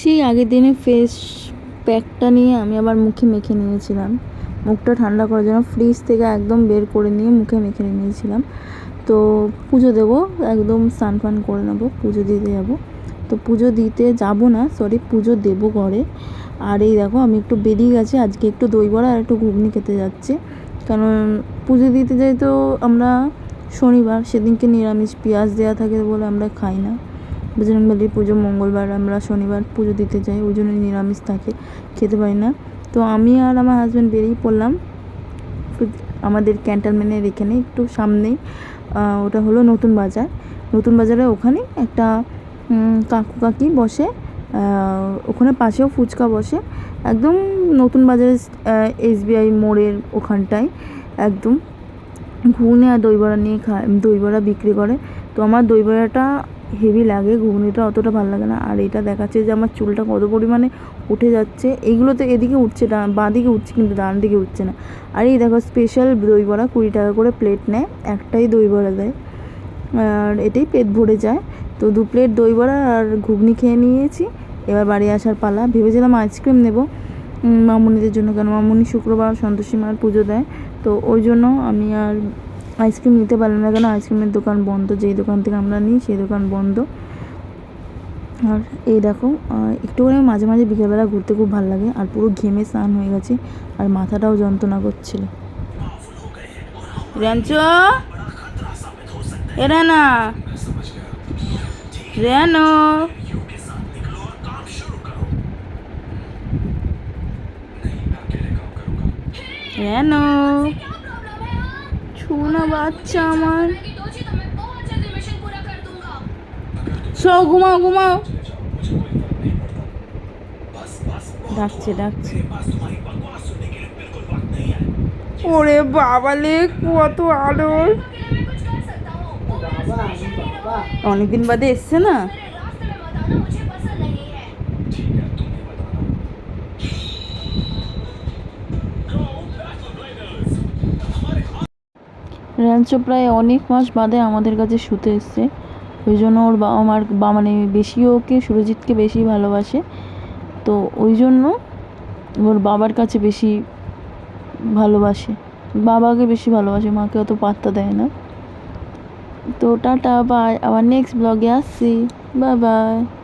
সেই আগের দিনে ফেস প্যাকটা নিয়ে আমি আবার মুখে মেখে নিয়েছিলাম। মুখটা ঠান্ডা করার জন্য ফ্রিজ থেকে একদম বের করে নিয়ে মুখে মেখে নিয়েছিলাম। তো পুজো দেবো, একদম স্নান ফান করে নেব, পুজো দিতে যাব। তো পুজো দিতে যাব না সরি পুজো দেবো ঘরে। আর এই দেখো, আমি একটু বেরিয়ে গেছি, আজকে একটু দই বড়া আর একটু ঘুগনি খেতে যাচ্ছি। কারণ পুজো দিতে যাই তো আমরা শনিবার, সেদিনকে নিরামিষ, পেঁয়াজ দেওয়া থাকে বলে আমরা খাই না। বজরংবলী পুজো, মঙ্গলবার আমরা শনিবার পুজো দিতে যাই, ওই জন্য নিরামিষ থাকে, খেতে পারি না। তো আমি আর আমার হাজব্যান্ড বেরিয়ে পড়লাম। আমাদের ক্যান্টনমেন্টের এখানে, একটু সামনেই ওটা হলো নতুন বাজার। নতুন বাজারে ওখানে একটা কাকু কাকি বসে ওখানে পাশেও ফুচকা বসে। একদম নতুন বাজারের এসবিআই মোড়ের ওখানটায়, একদম। ঘুগনি আর দইবড়া নিয়ে খায় দইবড়া বিক্রি করে। তো আমার দই বড়াটা হেভি লাগে, ঘুগনিটা অতটা ভালো লাগে না। আর এটা দেখাচ্ছে যে আমার চুলটা কত পরিমাণে উঠে যাচ্ছে। এগুলো তো এদিকে উঠছে ডান বাঁ দিকে উঠছে কিন্তু ডান দিকে উঠছে না। আর এই দেখো স্পেশাল দই বড়া কুড়ি টাকা করে প্লেট নেয়। একটাই দই বড়া দেয়। আর এটাই পেট ভরে যায়। তো দু প্লেট দই বড়া আর ঘুগনি খেয়ে নিয়েছি। এবার বাড়ি আসার পালা। ভেবেছিলাম আইসক্রিম নেব। মামুনিদের জন্য। কারণ মামুনি শুক্রবার সন্তোষী মার পুজো দেয়। তো ওই জন্য আমি আর আইসক্রিম নিতে পারলাম না কেন? আইসক্রিমের দোকান বন্ধ, যেই দোকান থেকে আমরা নিই সেই দোকান বন্ধ। আর এই দেখো একটু করে মাঝে মাঝে বিকেলবেলা ঘুরতে খুব ভালো লাগে, আর পুরো ঘেমে স্নান হয়ে গেছে, আর মাথাটাও যন্ত্রণা করছিল। রেঞ্চ? এরা না রেনো? রেনো? শোনা বাচ্চা আমার। ঘুমাও ঘুমাও। ডাকছে ডাকছে। ওরে বাবালে কত আলোর। অনেকদিন বাদে এসছে না? র্যাঞ্চো প্রায় অনেক মাস বাদে আমাদের কাছে শুতে এসছে। ওই জন্য ওর বাবা মার বা মানে বেশি ওকে, সুরজিৎকে বেশি ভালোবাসে। তো ওই জন্য ওর বাবার কাছে বেশি ভালোবাসে। বাবাকে বেশি ভালোবাসে, মাকে অত পাত্তা দেয় না। তো টাটা বাই আবার নেক্সট ব্লগে আসছি। Bye bye